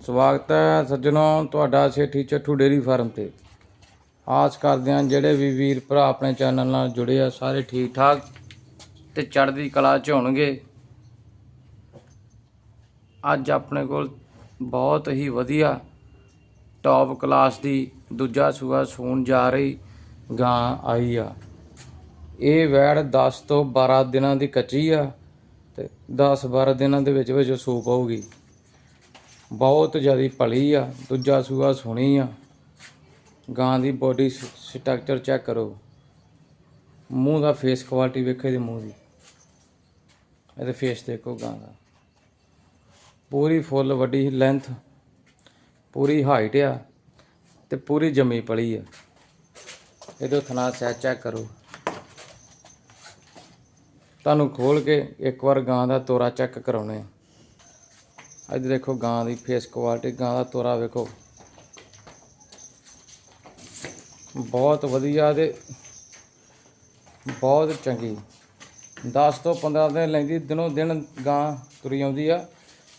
ਸਵਾਗਤ ਹੈ ਸੱਜਣੋ, ਤੁਹਾਡਾ ਸੇਠੀ ਚੱਠੂ ਡੇਰੀ ਫਾਰਮ ਤੇ। ਆਸ ਕਰਦੇ ਹਾਂ ਜਿਹੜੇ ਵੀ ਵੀਰ ਭਰਾ ਆਪਣੇ ਚੈਨਲ ਨਾਲ ਜੁੜੇ ਆ, ਸਾਰੇ ਠੀਕ ਠਾਕ ਤੇ ਚੜ੍ਹਦੀ ਕਲਾ ਚ ਹੋਣਗੇ। ਅੱਜ ਆਪਣੇ ਕੋਲ ਬਹੁਤ ਹੀ ਵਧੀਆ ਟੌਪ ਕਲਾਸ ਦੀ ਦੂਜਾ ਸੂਆ ਸੂਣ ਜਾ ਰਹੀ ਗਾਂ ਆਈ ਆ। ਇਹ ਵੈੜ 10 ਤੋਂ 12 ਦਿਨਾਂ ਦੀ ਕੱਚੀ ਆ ਤੇ 10 12 ਦਿਨਾਂ ਦੇ ਵਿੱਚ ਵਿੱਚ ਸੂਪ ਆਊਗੀ ਬਹੁਤ ਜ਼ਿਆਦਾ ਭਲੀ ਆ, ਦੂਜਾ ਸੂਆ ਸੁਣੀ ਆ। ਗਾਂ ਦੀ ਬੋਡੀ ਸਟਰਕਚਰ ਚੈੱਕ ਕਰੋ। ਮੂੰਹ ਦਾ ਫੇਸ ਕੁਆਲਿਟੀ ਵੇਖੋ ਇਹਦੇ ਮੂੰਹ ਦੀ। ਇਹਦੇ ਫੇਸ ਦੇਖੋ ਗਾਂ ਦਾ। ਪੂਰੀ ਫੁੱਲ ਵੱਡੀ ਲੈਂਥ ਪੂਰੀ ਹਾਈਟ ਆ ਤੇ ਪੂਰੀ ਜਮੀ ਪਲੀ ਆ। ਇਹਦੇ ਥਣਾ ਸਹਿ ਚੈੱਕ ਕਰੋ। ਤੁਹਾਨੂੰ ਖੋਲ ਕੇ ਇੱਕ ਵਾਰ ਗਾਂ ਦਾ ਤੋਰਾ ਚੈੱਕ ਕਰਾਉਣੇ ਆ। ਅੱਜ ਦੇਖੋ ਗਾਂ ਦੀ ਫੇਸ ਕੁਆਲਿਟੀ ਗਾਂ ਦਾ ਤੋਰਾ ਵੇਖੋ। ਬਹੁਤ ਵਧੀਆ ਤੇ ਬਹੁਤ ਚੰਗੀ। 10 ਤੋਂ 15 ਦਿਨ ਲੈਂਦੀ, ਦਿਨੋਂ ਦਿਨ ਗਾਂ ਤੁਰੀ ਆਉਂਦੀ ਆ।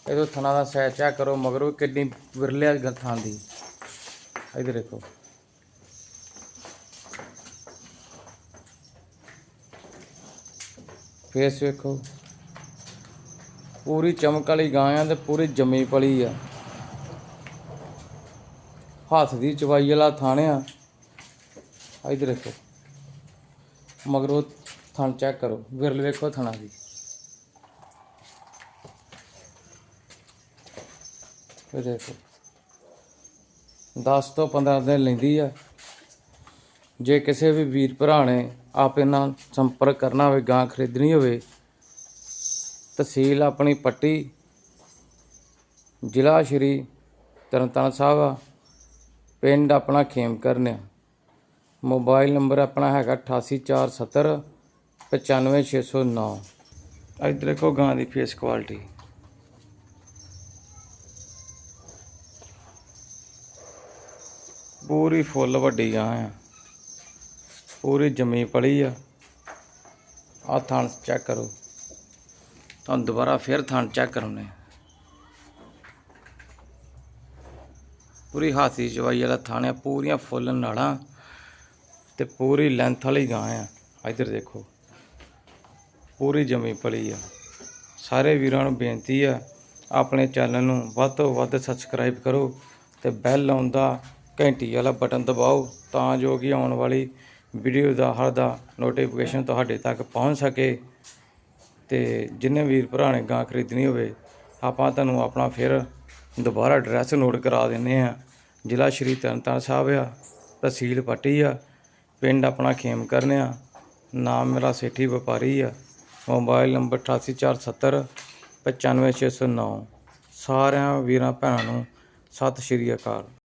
ਇਹਦੇ ਥਣਾ ਦਾ ਸਹਿ ਚੈੱਕ ਕਰੋ, ਮਗਰੋਂ ਕਿੰਨੀ ਵਿਰਲਿਆ ਗੱਲ ਥਾਂ ਦੀ। ਇੱਧਰ ਦੇਖੋ। ਫੇਸ ਵੇਖੋ। ਪੂਰੀ ਚਮਕ ਵਾਲੀ ਗਾਂ ਆ ਤੇ ਪੂਰੀ ਜੰਮੀ ਪਲੀ ਆ। ਹੱਥ ਦੀ ਚਵਾਈ ਵਾਲਾ ਥਾਣੇ ਆ। ਇਧਰ ਦੇਖੋ। ਮਗਰੋਂ ਥਣ ਚੈੱਕ ਕਰੋ। ਵਿਰਲ ਵੇਖੋ ਥਣਾ ਦੀ। ਇਹ ਦੇਖੋ। 10 ਤੋਂ 15 ਦਿਨ ਲੈਂਦੀ ਆ। ਜੇ ਕਿਸੇ ਵੀ ਵੀਰ ਭਰਾ ਨੇ ਆਪ ਇਹਨਾਂ ਨਾਲ ਸੰਪਰਕ ਕਰਨਾ ਹੋਵੇ, ਗਾਂ ਖਰੀਦਣੀ ਹੋਵੇ ਤਹਿਸੀਲ ਆਪਣੀ ਪੱਟੀ, ਜ਼ਿਲ੍ਹਾ ਸ਼੍ਰੀ ਤਰਨਤਾਰਨ ਸਾਹਿਬ ਪਿੰਡ ਆਪਣਾ ਖੇਮਕਰਨ ਕਰਨਿਆ ਮੋਬਾਈਲ ਨੰਬਰ ਆਪਣਾ ਹੈਗਾ 88470 95609 ਇੱਧਰ ਦੇਖੋ ਗਾਂ ਦੀ ਫੇਸ ਕੁਆਲਿਟੀ ਪੂਰੀ ਫੁੱਲ ਵੱਡੀ ਗਾਂ ਆ। ਪੂਰੀ ਜੰਮੀ ਪਲੀ ਆ। ਆ ਥਣ ਚੈੱਕ ਕਰੋ। ਤੁਹਾਨੂੰ ਦੁਬਾਰਾ ਫਿਰ ਥਣ ਚੈੱਕ ਕਰਾਉਣੇ ਪੂਰੀ ਹਾਥੀ ਜਵਾਈ ਵਾਲਾ ਥਣ ਆ ਪੂਰੀਆਂ ਫੁੱਲ ਨਾੜਾਂ ਤੇ ਪੂਰੀ ਲੈਂਥ ਵਾਲੀ ਗਾਂ ਆ ਇੱਧਰ ਦੇਖੋ, ਪੂਰੀ ਜਮੀ ਪਲੀ ਆ। ਸਾਰੇ ਵੀਰਾਂ ਨੂੰ ਬੇਨਤੀ ਆ, ਆਪਣੇ ਚੈਨਲ ਨੂੰ ਵੱਧ ਤੋਂ ਵੱਧ ਸਬਸਕ੍ਰਾਈਬ ਕਰੋ ਤੇ ਬੈਲ ਆਉਂਦਾ ਘੰਟੀ ਵਾਲਾ ਬਟਨ ਦਬਾਓ ਤਾਂ ਜੋ ਕਿ ਆਉਣ ਵਾਲੀ ਵੀਡੀਓ ਦਾ ਹਰ ਦਾ ਨੋਟੀਫਿਕੇਸ਼ਨ ਤੁਹਾਡੇ ਤੱਕ ਪਹੁੰਚ ਸਕੇ। ਤੇ ਜਿੰਨੇ ਵੀਰ ਭਰਾ ਨੇ ਗਾਂ ਖਰੀਦਣੀ ਹੋਵੇ, ਆਪਾਂ ਤੁਹਾਨੂੰ ਆਪਣਾ ਫਿਰ ਦੁਬਾਰਾ ਐਡਰੈਸ ਨੋਟ ਕਰਾ ਦਿੰਨੇ ਆ ਜ਼ਿਲ੍ਹਾ ਸ਼੍ਰੀ ਤਰਨਤਾਰਨ ਸਾਹਿਬ ਆ, ਤਹਿਸੀਲ ਪੱਟੀ ਆ, ਪਿੰਡ ਆਪਣਾ ਖੇਮ ਆ, ਨਾਮ ਮੇਰਾ ਸੇਠੀ ਵਪਾਰੀ ਆ, ਮੋਬਾਈਲ ਨੰਬਰ 88470 95609 ਸਾਰਿਆਂ ਵੀਰਾਂ ਭੈਣਾਂ ਨੂੰ ਸਤਿ ਸ਼੍ਰੀ ਅਕਾਲ।